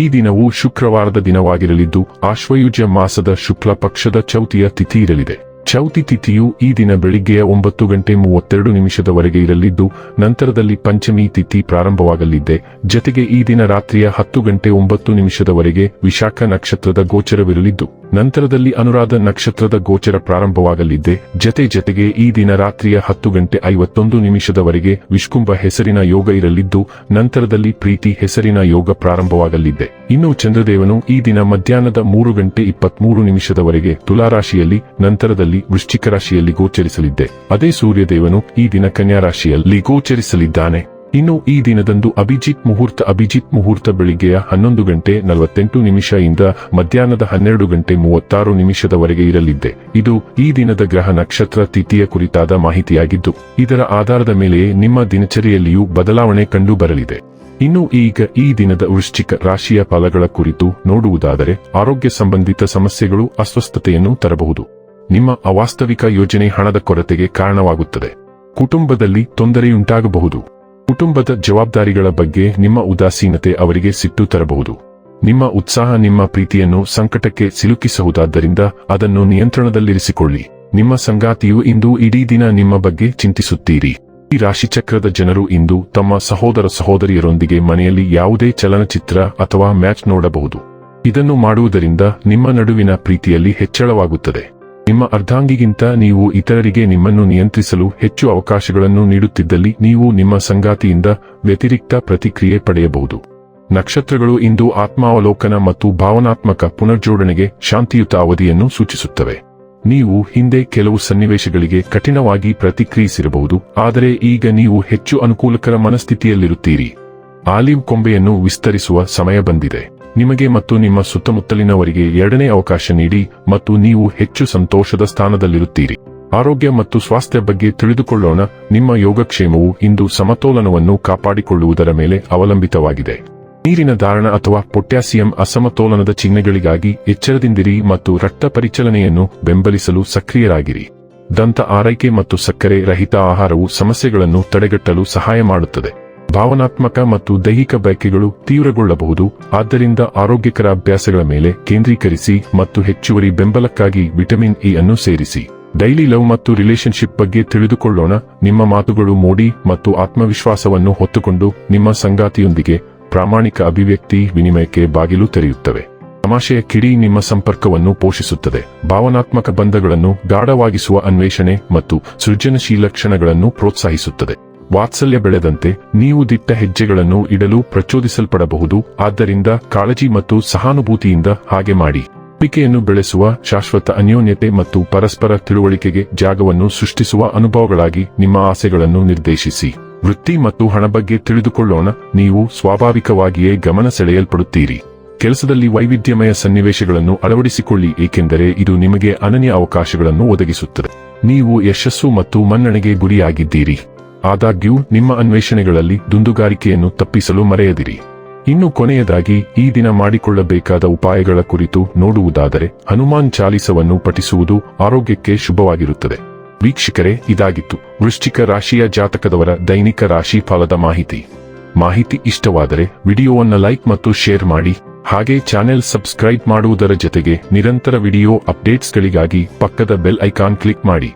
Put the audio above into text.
ಈ ದಿನವು ಶುಕ್ರವಾರದ ದಿನವಾಗಿರಲಿದ್ದು ಆಶ್ವಯುಜ ಮಾಸದ ಶುಕ್ಲ ಪಕ್ಷದ ಚೌತಿಯ ತಿಥಿ ಇರಲಿದೆ. ಚೌತಿ ತಿಥಿಯು ಈ ದಿನ ಬೆಳಿಗ್ಗೆಯ ಒಂಬತ್ತು ಗಂಟೆ ಮೂವತ್ತೆರಡು ನಿಮಿಷದವರೆಗೆ ಇರಲಿದ್ದು, ನಂತರದಲ್ಲಿ ಪಂಚಮಿ ತಿಥಿ ಪ್ರಾರಂಭವಾಗಲಿದೆ. ಜತೆಗೆ ಈ ದಿನ ರಾತ್ರಿಯ ಹತ್ತು ಗಂಟೆ ಒಂಬತ್ತು ನಿಮಿಷದವರೆಗೆ ವಿಶಾಖ ನಕ್ಷತ್ರದ ಗೋಚರವಿರಲಿದ್ದು ನಂತರದಲ್ಲಿ ಅನುರಾಧ ನಕ್ಷತ್ರದ ಗೋಚರ ಪ್ರಾರಂಭವಾಗಲಿದ್ದೆ ಜತೆ ಜತೆಗೆ ಈ ದಿನ ರಾತ್ರಿಯ ಹತ್ತು ಗಂಟೆ ಐವತ್ತೊಂದು ನಿಮಿಷದವರೆಗೆ ವಿಷ್ಕುಂಭ ಹೆಸರಿನ ಯೋಗ ಇರಲಿದ್ದು, ನಂತರದಲ್ಲಿ ಪ್ರೀತಿ ಹೆಸರಿನ ಯೋಗ ಪ್ರಾರಂಭವಾಗಲಿದ್ದೆ ಇನ್ನು ಚಂದ್ರದೇವನು ಈ ದಿನ ಮಧ್ಯಾಹ್ನದ ಮೂರು ಗಂಟೆ ಇಪ್ಪತ್ಮೂರು ನಿಮಿಷದವರೆಗೆ ತುಲಾರಾಶಿಯಲ್ಲಿ, ನಂತರದಲ್ಲಿ ವೃಶ್ಚಿಕ ರಾಶಿಯಲ್ಲಿ ಗೋಚರಿಸಲಿದ್ದೆ ಅದೇ ಸೂರ್ಯದೇವನು ಈ ದಿನ ಕನ್ಯಾ ರಾಶಿಯಲ್ಲಿ ಗೋಚರಿಸಲಿದ್ದಾನೆ. ಇನ್ನು ಈ ದಿನದಂದು ಅಭಿಜಿತ್ ಮುಹೂರ್ತ ಅಭಿಜಿತ್ ಮುಹೂರ್ತ ಬೆಳಿಗ್ಗೆಯ ಹನ್ನೊಂದು ಗಂಟೆ ನಲವತ್ತೆಂಟು ನಿಮಿಷ ಇಂದ ಮಧ್ಯಾಹ್ನದ ಹನ್ನೆರಡು ಗಂಟೆ ಮೂವತ್ತಾರು ನಿಮಿಷದವರೆಗೆ ಇರಲಿದ್ದೆ ಇದು ಈ ದಿನದ ಗ್ರಹ ನಕ್ಷತ್ರ ತಿಥಿಯ ಕುರಿತಾದ ಮಾಹಿತಿಯಾಗಿದ್ದು, ಇದರ ಆಧಾರದ ಮೇಲೆಯೇ ನಿಮ್ಮ ದಿನಚರಿಯಲ್ಲಿಯೂ ಬದಲಾವಣೆ ಕಂಡು ಬರಲಿದೆ ಇನ್ನು ಈಗ ಈ ದಿನದ ವೃಶ್ಚಿಕ ರಾಶಿಯ ಫಲಗಳ ಕುರಿತು ನೋಡುವುದಾದರೆ, ಆರೋಗ್ಯ ಸಂಬಂಧಿತ ಸಮಸ್ಯೆಗಳು ಅಸ್ವಸ್ಥತೆಯನ್ನು ತರಬಹುದು. ನಿಮ್ಮ ಅವಾಸ್ತವಿಕ ಯೋಜನೆ ಹಣದ ಕೊರತೆಗೆ ಕಾರಣವಾಗುತ್ತದೆ. ಕುಟುಂಬದಲ್ಲಿ ತೊಂದರೆಯುಂಟಾಗಬಹುದು. ಕುಟುಂಬದ ಜವಾಬ್ದಾರಿಗಳ ಬಗ್ಗೆ ನಿಮ್ಮ ಉದಾಸೀನತೆ ಅವರಿಗೆ ಸಿಟ್ಟು ತರಬಹುದು. ನಿಮ್ಮ ಉತ್ಸಾಹ ನಿಮ್ಮ ಪ್ರೀತಿಯನ್ನು ಸಂಕಟಕ್ಕೆ ಸಿಲುಕಿಸಬಹುದಾದ್ದರಿಂದ ಅದನ್ನು ನಿಯಂತ್ರಣದಲ್ಲಿರಿಸಿಕೊಳ್ಳಿ. ನಿಮ್ಮ ಸಂಗಾತಿಯು ಇಂದು ಇಡೀ ದಿನ ನಿಮ್ಮ ಬಗ್ಗೆ ಚಿಂತಿಸುತ್ತೀರಿ. ಈ ರಾಶಿಚಕ್ರದ ಜನರು ಇಂದು ತಮ್ಮ ಸಹೋದರ ಸಹೋದರಿಯರೊಂದಿಗೆ ಮನೆಯಲ್ಲಿ ಯಾವುದೇ ಚಲನಚಿತ್ರ ಅಥವಾ ಮ್ಯಾಚ್ ನೋಡಬಹುದು. ಇದನ್ನು ಮಾಡುವುದರಿಂದ ನಿಮ್ಮ ನಡುವಿನ ಪ್ರೀತಿಯಲ್ಲಿ ಹೆಚ್ಚಳವಾಗುತ್ತದೆ. ನಿಮ್ಮ ಅರ್ಧಾಂಗಿಗಿಂತ ನೀವು ಇತರರಿಗೆ ನಿಮ್ಮನ್ನು ನಿಯಂತ್ರಿಸಲು ಹೆಚ್ಚು ಅವಕಾಶಗಳನ್ನು ನೀಡುತ್ತಿದ್ದಲ್ಲಿ ನೀವು ನಿಮ್ಮ ಸಂಗಾತಿಯಿಂದ ವ್ಯತಿರಿಕ್ತ ಪ್ರತಿಕ್ರಿಯೆ ಪಡೆಯಬಹುದು. ನಕ್ಷತ್ರಗಳು ಇಂದು ಆತ್ಮಾವಲೋಕನ ಮತ್ತು ಭಾವನಾತ್ಮಕ ಪುನರ್ಜೋಡಣೆಗೆ ಶಾಂತಿಯುತ ಅವಧಿಯನ್ನು ಸೂಚಿಸುತ್ತವೆ. ನೀವು ಹಿಂದೆ ಕೆಲವು ಸನ್ನಿವೇಶಗಳಿಗೆ ಕಠಿಣವಾಗಿ ಪ್ರತಿಕ್ರಿಯಿಸಿರಬಹುದು, ಆದರೆ ಈಗ ನೀವು ಹೆಚ್ಚು ಅನುಕೂಲಕರ ಮನಸ್ಥಿತಿಯಲ್ಲಿರುತ್ತೀರಿ. ಆಲಿವ್ ಕೊಂಬೆಯನ್ನು ವಿಸ್ತರಿಸುವ ಸಮಯ ಬಂದಿದೆ. ನಿಮಗೆ ಮತ್ತು ನಿಮ್ಮ ಸುತ್ತಮುತ್ತಲಿನವರಿಗೆ ಎರಡನೇ ಅವಕಾಶ ನೀಡಿ ಮತ್ತು ನೀವು ಹೆಚ್ಚು ಸಂತೋಷದ ಸ್ಥಾನದಲ್ಲಿರುತ್ತೀರಿ. ಆರೋಗ್ಯ ಮತ್ತು ಸ್ವಾಸ್ಥ್ಯ ಬಗ್ಗೆ ತಿಳಿದುಕೊಳ್ಳೋಣ. ನಿಮ್ಮ ಯೋಗಕ್ಷೇಮವು ಇಂದು ಸಮತೋಲನವನ್ನು ಕಾಪಾಡಿಕೊಳ್ಳುವುದರ ಮೇಲೆ ಅವಲಂಬಿತವಾಗಿದೆ. ನೀರಿನ ಧಾರಣ ಅಥವಾ ಪೊಟ್ಯಾಸಿಯಂ ಅಸಮತೋಲನದ ಚಿಹ್ನೆಗಳಿಗಾಗಿ ಎಚ್ಚರದಿಂದಿರಿ ಮತ್ತು ರಕ್ತ ಪರಿಚಲನೆಯನ್ನು ಬೆಂಬಲಿಸಲು ಸಕ್ರಿಯರಾಗಿರಿ. ದಂತ ಆರೈಕೆ ಮತ್ತು ಸಕ್ಕರೆ ರಹಿತ ಆಹಾರವು ಸಮಸ್ಯೆಗಳನ್ನು ತಡೆಗಟ್ಟಲು ಸಹಾಯ ಮಾಡುತ್ತದೆ. ಭಾವನಾತ್ಮಕ ಮತ್ತು ದೈಹಿಕ ಬಯಕೆಗಳು ತೀವ್ರಗೊಳ್ಳಬಹುದು. ಆದ್ದರಿಂದ ಆರೋಗ್ಯಕರ ಅಭ್ಯಾಸಗಳ ಮೇಲೆ ಕೇಂದ್ರೀಕರಿಸಿ ಮತ್ತು ಹೆಚ್ಚುವರಿ ಬೆಂಬಲಕ್ಕಾಗಿ ವಿಟಮಿನ್ ಇ ಅನ್ನು ಸೇರಿಸಿ. ಡೈಲಿ ಲವ್ ಮತ್ತು ರಿಲೇಶನ್ಶಿಪ್ ಬಗ್ಗೆ ತಿಳಿದುಕೊಳ್ಳೋಣ. ನಿಮ್ಮ ಮಾತುಗಳು ಮೋಡಿ ಮತ್ತು ಆತ್ಮವಿಶ್ವಾಸವನ್ನು ಹೊತ್ತುಕೊಂಡು ನಿಮ್ಮ ಸಂಗಾತಿಯೊಂದಿಗೆ ಪ್ರಾಮಾಣಿಕ ಅಭಿವ್ಯಕ್ತಿ ವಿನಿಮಯಕ್ಕೆ ಬಾಗಿಲು ತೆರೆಯುತ್ತವೆ. ತಮಾಷೆಯ ಕಿಡಿ ನಿಮ್ಮ ಸಂಪರ್ಕವನ್ನು ಪೋಷಿಸುತ್ತದೆ. ಭಾವನಾತ್ಮಕ ಬಂಧಗಳನ್ನು ಗಾಢವಾಗಿಸುವ ಅನ್ವೇಷಣೆ ಮತ್ತು ಸೃಜನಶೀಲ ಕ್ಷಣಗಳನ್ನು ಪ್ರೋತ್ಸಾಹಿಸುತ್ತದೆ. ವಾತ್ಸಲ್ಯ ಬೆಳೆದಂತೆ ನೀವು ದಿಟ್ಟ ಹೆಜ್ಜೆಗಳನ್ನು ಇಡಲು ಪ್ರಚೋದಿಸಲ್ಪಡಬಹುದು. ಆದ್ದರಿಂದ ಕಾಳಜಿ ಮತ್ತು ಸಹಾನುಭೂತಿಯಿಂದ ಹಾಗೆ ಮಾಡಿ. ಪಿಕೆಯನ್ನು ಬೆಳೆಸುವ ಶಾಶ್ವತ ಅನ್ಯೋನ್ಯತೆ ಮತ್ತು ಪರಸ್ಪರ ತಿಳುವಳಿಕೆಗೆ ಜಾಗವನ್ನು ಸೃಷ್ಟಿಸುವ ಅನುಭವಗಳಾಗಿ ನಿಮ್ಮ ಆಸೆಗಳನ್ನು ನಿರ್ದೇಶಿಸಿ. ವೃತ್ತಿ ಮತ್ತು ಹಣ ಬಗ್ಗೆ ತಿಳಿದುಕೊಳ್ಳೋಣ. ನೀವು ಸ್ವಾಭಾವಿಕವಾಗಿಯೇ ಗಮನ ಸೆಳೆಯಲ್ಪಡುತ್ತೀರಿ. ಕೆಲಸದಲ್ಲಿ ವೈವಿಧ್ಯಮಯ ಸನ್ನಿವೇಶಗಳನ್ನು ಅಳವಡಿಸಿಕೊಳ್ಳಿ, ಏಕೆಂದರೆ ಇದು ನಿಮಗೆ ಅನನ್ಯ ಅವಕಾಶಗಳನ್ನು ಒದಗಿಸುತ್ತದೆ. ನೀವು ಯಶಸ್ಸು ಮತ್ತು ಮನ್ನಣೆಗೆ ಗುರಿಯಾಗಿದ್ದೀರಿ. ಆದಾಗ್ಯೂ, ನಿಮ್ಮ ಅನ್ವೇಷಣೆಗಳಲ್ಲಿ ದುಂದುಗಾರಿಕೆಯನ್ನು ತಪ್ಪಿಸಲು ಮರೆಯದಿರಿ. ಇನ್ನು ಕೊನೆಯದಾಗಿ, ಈ ದಿನ ಮಾಡಿಕೊಳ್ಳಬೇಕಾದ ಉಪಾಯಗಳ ಕುರಿತು ನೋಡುವುದಾದರೆ, ಹನುಮಾನ್ ಚಾಲಿಸವನ್ನು ಪಠಿಸುವುದು ಆರೋಗ್ಯಕ್ಕೆ ಶುಭವಾಗಿರುತ್ತದೆ. ವೀಕ್ಷಕರೇ, ಇದಾಗಿತ್ತು. ವೃಶ್ಚಿಕ ರಾಶಿಯ ಜಾತಕದವರ ದೈನಿಕ ರಾಶಿ ಫಲದ ಮಾಹಿತಿ. ಮಾಹಿತಿ ಇಷ್ಟವಾದರೆ, ವಿಡಿಯೋವನ್ನು ಲೈಕ್ ಮತ್ತು ಶೇರ್ ಮಾಡಿ. ಹಾಗೆ ಚಾನೆಲ್ ಸಬ್ಸ್ಕ್ರೈಬ್ ಮಾಡುವುದರ ಜೊತೆಗೆ ನಿರಂತರ ವಿಡಿಯೋ ಅಪ್ಡೇಟ್ಸ್ಗಳಿಗಾಗಿ ಪಕ್ಕದ ಬೆಲ್ ಐಕಾನ್ ಕ್ಲಿಕ್ ಮಾಡಿ.